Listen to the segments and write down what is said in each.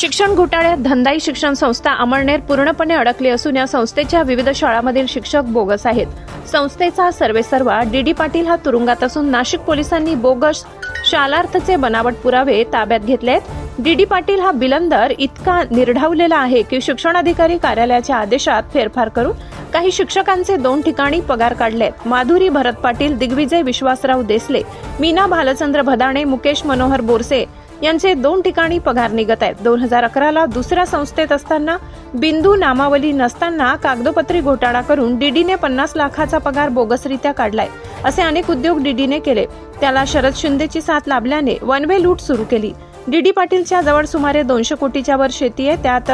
शिक्षण घोटाळ्यात धंदाई शिक्षण संस्था अमळनेर पूर्णपणे अडकली असून या संस्थेच्या विविध शाळांमधील शिक्षक बोगस आहेत. संस्थेचा सर्वेसर्वा डी डी पाटील हा तुरुंगात असून नाशिक पोलिसांनी बोगस शालार्थचे बनावट पुरावे ताब्यात घेतले आहेत. डी डी पाटील हा बिलंदर इतका निर्ढावलेला आहे की शिक्षणाधिकारी कार्यालयाच्या आदेशात फेरफार करून काही शिक्षकांचे दोन ठिकाणी पगार काढले आहेत. माधुरी भरत पाटील दिग्विजय विश्वासराव देसले मीना भालचंद्र भदाणे मुकेश मनोहर बोरसे यांचे दोन ठिकाणी पगार निघत आहेत. दोन हजार अकराला दुसऱ्या संस्थेत असताना बिंदू नामावली नसताना कागदोपत्री घोटाळा करून डीडीने पन्नास लाखाचा पगार बोगसरित्या काढलाय असे अनेक उद्योग डीडीने केले. त्याला शरद शिंदेची साथ लाभल्याने वन वे लूट सुरू केली. डीडी पाटीलच्या जवळ सुमारे दोनशे कोटीच्या वर शेती आहे. त्यात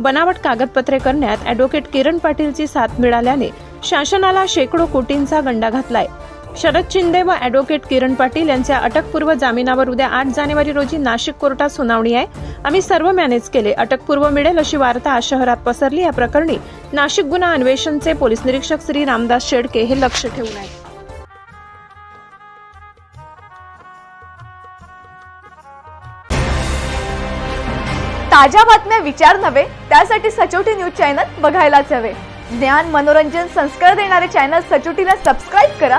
बनावट कागदपत्रे करण्यात अॅडव्होकेट किरण पाटीलची साथ मिळाल्याने शासनाला शेकडो कोटींचा गंडा घातलाय. शरद शिंदे व अॅडव्होकेट किरण पाटील यांच्या अटकपूर्व जामिनावर उद्या आठ जानेवारी रोजी नाशिक कोर्टात सुनावणी आहे. आम्ही सर्व मॅनेज केले. अटकपूर्व मिळेल अशी वार्ता आज शहरात पसरली. या प्रकरणी नाशिक गुन्हा अन्वेषणचे पोलीस निरीक्षक श्री रामदास शेडके हे लक्ष ठेवून आहेत. ताज्या बातम्या विचार नव्हे त्यासाठी सचोटी न्यूज चॅनल बघायलाच हवे. ज्ञान मनोरंजन संस्कार देणारे चॅनल सचोटीला सबस्क्राईब करा.